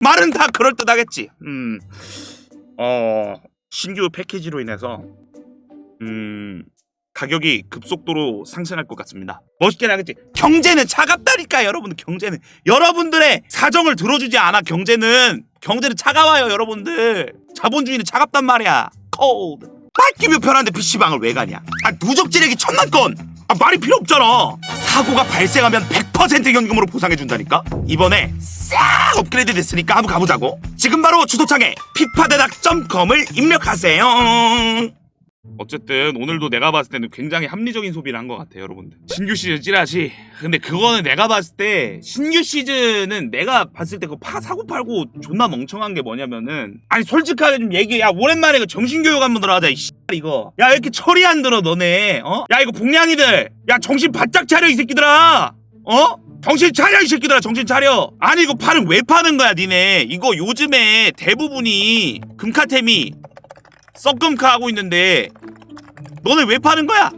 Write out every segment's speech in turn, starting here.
말은 다 그럴듯하겠지. 음, 어, 신규 패키지로 인해서, 음, 가격이 급속도로 상승할 것 같습니다. 멋있게 나겠지. 경제는 차갑다니까, 여러분들. 경제는. 여러분들의 사정을 들어주지 않아, 경제는. 경제는 차가워요, 여러분들. 자본주의는 차갑단 말이야. cold. 말기면 편한데 PC방을 왜 가냐? 아, 누적 지르기 천만 건! 아, 말이 필요 없잖아. 사고가 발생하면 100% 현금으로 보상해준다니까? 이번에 싹 업그레이드 됐으니까 한번 가보자고. 지금 바로 주소창에 피파대닥.com을 입력하세요. 어쨌든 오늘도 내가 봤을 때는 굉장히 합리적인 소비를 한 것 같아요, 여러분들. 신규 시즌 찌라시. 근데 그거는 내가 봤을 때 신규 시즌은 내가 봤을 때 그파 사고 팔고 존나 멍청한 게 뭐냐면은 아니 솔직하게 좀 얘기해. 야 오랜만에 그 정신교육 한번 들어가자. 이 씨. 이거. 야 왜 이렇게 철이 안 들어 너네? 어? 야 이거 복량이들. 야 정신 바짝 차려 이 새끼들아. 어? 정신 차려 이 새끼들아 정신 차려 아니 이거 팔은 왜 파는 거야 니네 이거 요즘에 대부분이 금카템이 썩금카 하고 있는데 너네 왜 파는 거야?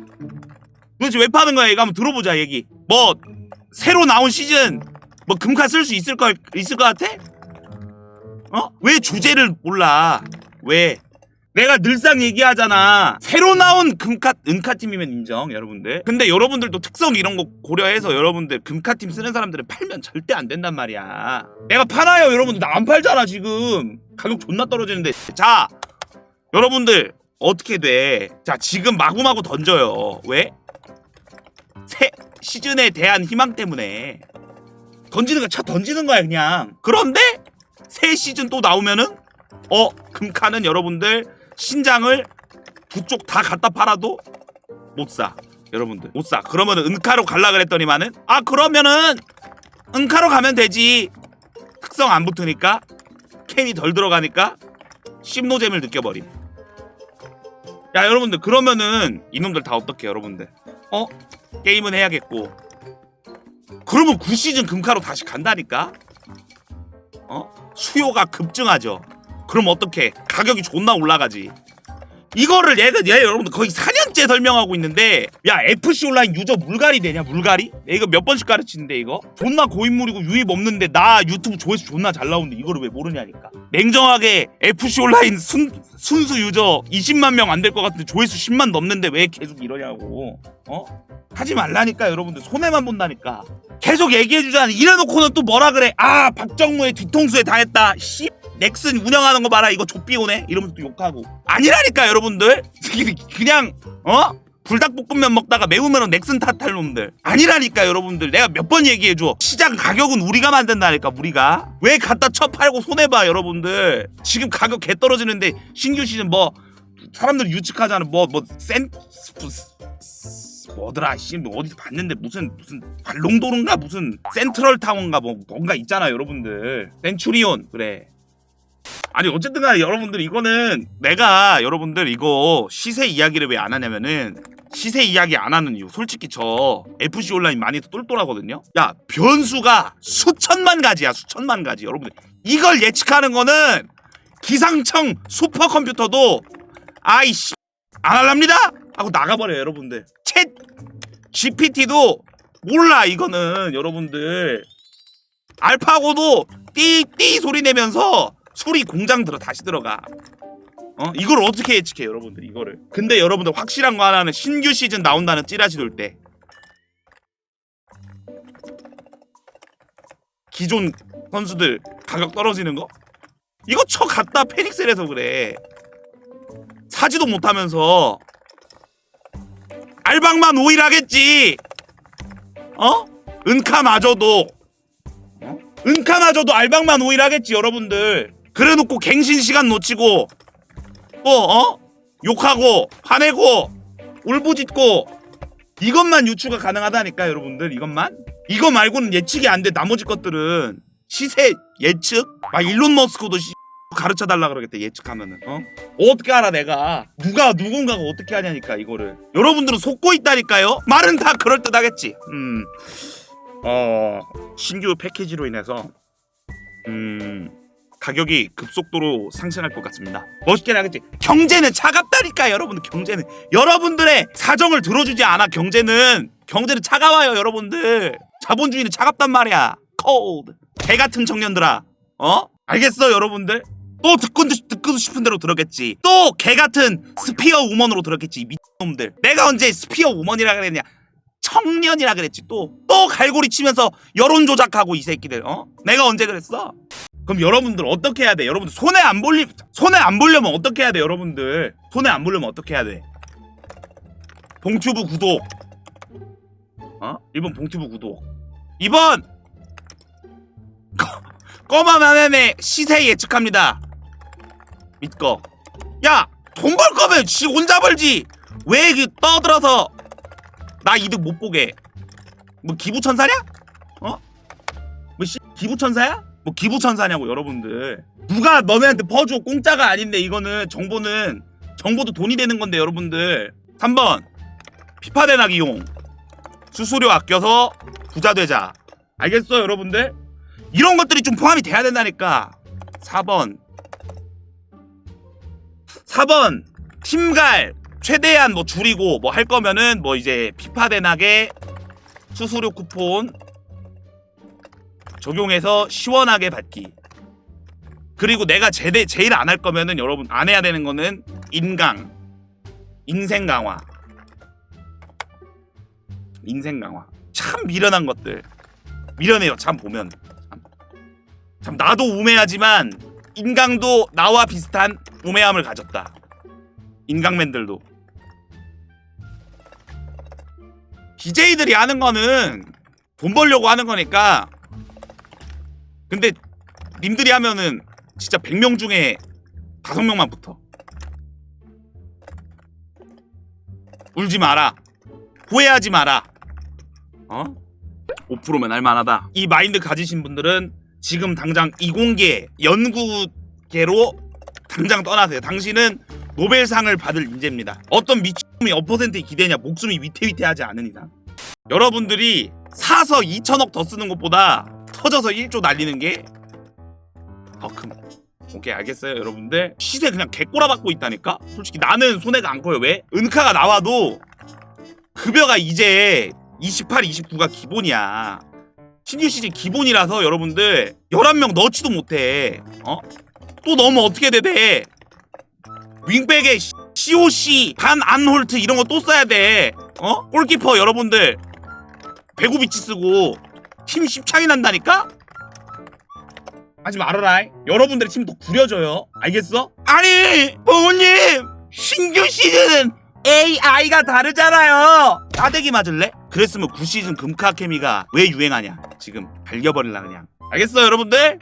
도대체 왜 파는 거야? 이거 한번 들어보자 얘기. 뭐 새로 나온 시즌 뭐 금카 쓸 수 있을 거 있을 것 같아? 어? 왜 주제를 몰라? 왜? 내가 늘상 얘기하잖아. 새로 나온 금카 은카 팀이면 인정, 여러분들. 근데 여러분들도 특성 이런 거 고려해서 여러분들 금카 팀 쓰는 사람들은 팔면 절대 안 된단 말이야. 내가 팔아요, 여러분들. 나 안 팔잖아 지금. 가격 존나 떨어지는데. 자, 여러분들 어떻게 돼? 자 지금 마구마구 던져요. 왜? 새 시즌에 대한 희망 때문에 던지는 거차 던지는 거야 그냥. 그런데 새 시즌 또 나오면은 어 금카는 여러분들 신장을 두 쪽 다 갖다 팔아도 못 사. 여러분들 못 사. 그러면은 은카로 갈라 그랬더니만은 아 그러면은 은카로 가면 되지. 특성 안 붙으니까 캔이 덜 들어가니까 심노잼을 느껴버림. 야 여러분들 그러면은 이놈들 다 어떻게 여러분들 어 게임은 해야겠고 그러면 9시즌 금카로 다시 간다니까 어 수요가 급증하죠 그럼 어떻게 가격이 존나 올라가지. 이거를 얘가 얘 여러분들 거의 4년째 설명하고 있는데 야 FC 온라인 유저 물갈이 되냐 물갈이? 이거 몇 번씩 가르치는데 이거? 존나 고인물이고 유입 없는데 나 유튜브 조회수 존나 잘 나오는데 이거를 왜 모르냐니까. 냉정하게 FC 온라인 순, 순수 유저 20만 명 안 될 것 같은데 조회수 10만 넘는데 왜 계속 이러냐고. 어? 하지 말라니까 여러분들. 손해만 본다니까. 계속 얘기해주잖아 이래놓고는 또 뭐라 그래? 아 박정무의 뒤통수에 다 했다. 씨 넥슨 운영하는 거 봐라 이거 족비오네 이러면서 또 욕하고. 아니라니까 여러분들. 그냥 어? 불닭볶음면 먹다가 매우면 넥슨 탓할 놈들. 아니라니까 여러분들. 내가 몇 번 얘기해줘. 시장 가격은 우리가 만든다니까 우리가. 왜 갖다 쳐 팔고 손해봐 여러분들. 지금 가격 개 떨어지는데 신규 시즌 뭐 사람들 유측하잖아 뭐뭐센 뭐더라 씨. 어디서 봤는데 무슨 무슨 발롱도른가? 무슨 센트럴 타운가? 뭐 뭔가 있잖아 여러분들. 센츄리온. 그래 아니 어쨌든 간에 여러분들 이거는 내가 여러분들 이거 시세 이야기를 왜 안 하냐면은 시세 이야기 안 하는 이유. 솔직히 저 FC 온라인 많이 똘똘하거든요. 야 변수가 수천만 가지야 수천만 가지. 여러분들 이걸 예측하는 거는 기상청 슈퍼컴퓨터도 아이씨 안 할랍니다? 하고 나가버려요 여러분들. 챗 GPT도 몰라 이거는. 여러분들. 알파고도 띠 띠 소리 내면서 소리 공장 들어 다시 들어가. 어? 이걸 어떻게 예측해 여러분들 이거를? 근데 여러분들 확실한 거 하나는 신규 시즌 나온다는 찌라시 돌 때. 기존 선수들 가격 떨어지는 거? 이거 쳐 갖다 페닉셀에서 그래. 사지도 못하면서 알방만 오일하겠지. 어? 은카마저도. 어? 은카마저도 알방만 오일하겠지 여러분들 그래놓고 갱신 시간 놓치고 또 어? 욕하고 화내고 울부짖고 이것만 유추가 가능하다니까 여러분들 이것만? 이거 말고는 예측이 안 돼 나머지 것들은. 시세 예측? 막 일론 머스크도 씨 가르쳐 달라 그러겠다 예측하면은 어? 어떻게 알아 내가? 누가 누군가가 어떻게 하냐니까 이거를. 여러분들은 속고 있다니까요? 말은 다 그럴 듯하겠지. 음어 신규 패키지로 인해서. 음 가격이 급속도로 상승할 것 같습니다. 멋있게 나겠지. 경제는 차갑다니까 여러분들 경제는 여러분들의 사정을 들어주지 않아 경제는 경제는 차가워요 여러분들 자본주의는 차갑단 말이야. cold 개 같은 청년들아 어 알겠어 여러분들? 또 듣고, 듣고 싶은 대로 들었겠지 또 개 같은 스피어 우먼으로 들었겠지 이 미친놈들 내가 언제 스피어 우먼이라 그랬냐 청년이라 그랬지 또 또 갈고리 치면서 여론 조작하고 이 새끼들 어? 내가 언제 그랬어? 그럼 여러분들 어떻게 해야 돼? 여러분들 손에 안 볼리 손에 안 보려면 어떻게 해야 돼? 여러분들 손에 안 보려면 어떻게 해야 돼? 봉튜브 구독 어? 1번 봉튜브 구독 2번 꺼마마매매 시세 예측합니다 믿고 야돈 벌 거면 지 혼자 벌지 왜 이렇게 떠들어서 나 이득 못 보게 뭐 기부천사냐? 어? 뭐 씨, 기부천사야? 뭐 기부천사냐고 여러분들. 누가 너네한테 퍼줘. 공짜가 아닌데 이거는 정보는 정보도 돈이 되는 건데 여러분들. 3번. 피파 대낙 이용. 수수료 아껴서 부자 되자. 알겠어 여러분들? 이런 것들이 좀 포함이 돼야 된다니까. 4번. 4번. 팀갈. 최대한 뭐 줄이고 뭐 할 거면은 뭐 이제 피파 대낙에 수수료 쿠폰 적용해서 시원하게 받기. 그리고 내가 제대 제일 안 할 거면은 여러분 안 해야 되는 거는 인강, 인생 강화, 인생 강화. 참 미련한 것들. 미련해요. 참 보면. 참, 참 나도 우매하지만 인강도 나와 비슷한 우매함을 가졌다. 인강맨들도. BJ들이 하는 거는 돈 벌려고 하는 거니까 근데 님들이 하면은 진짜 100명 중에 5명만 붙어. 울지 마라. 후회하지 마라. 어? 5%면 할만하다. 이 마인드 가지신 분들은 지금 당장 이공계 연구계로 당장 떠나세요. 당신은 노벨상을 받을 인재입니다. 어떤 미친놈이 몇 퍼센트의 기대냐 목숨이 위태위태하지 않은 이상. 여러분들이 사서 2천억 더 쓰는 것보다 터져서 1조 날리는 게더 큼. 오케이 알겠어요 여러분들 시세 그냥 개꼬라 받고 있다니까 솔직히 나는 손해가 안 커요 왜? 은카가 나와도 급여가 이제 28, 29가 기본이야 신규 시즌 기본이라서 여러분들 11명 넣지도 못해 어? 또 넣으면 어떻게 되대 윙백에 COC, 반 안홀트 이런 거 또 써야 돼 어? 골키퍼 여러분들 배구비치 쓰고 팀 10 차이 난다니까? 하지 말아라 여러분들의 팀 더 구려져요 알겠어? 아니 부모님 신규 시즌은 AI가 다르잖아요 따대기 맞을래? 그랬으면 9시즌 금카 케미가 왜 유행하냐 지금 갈겨버릴라 그냥 알겠어 여러분들?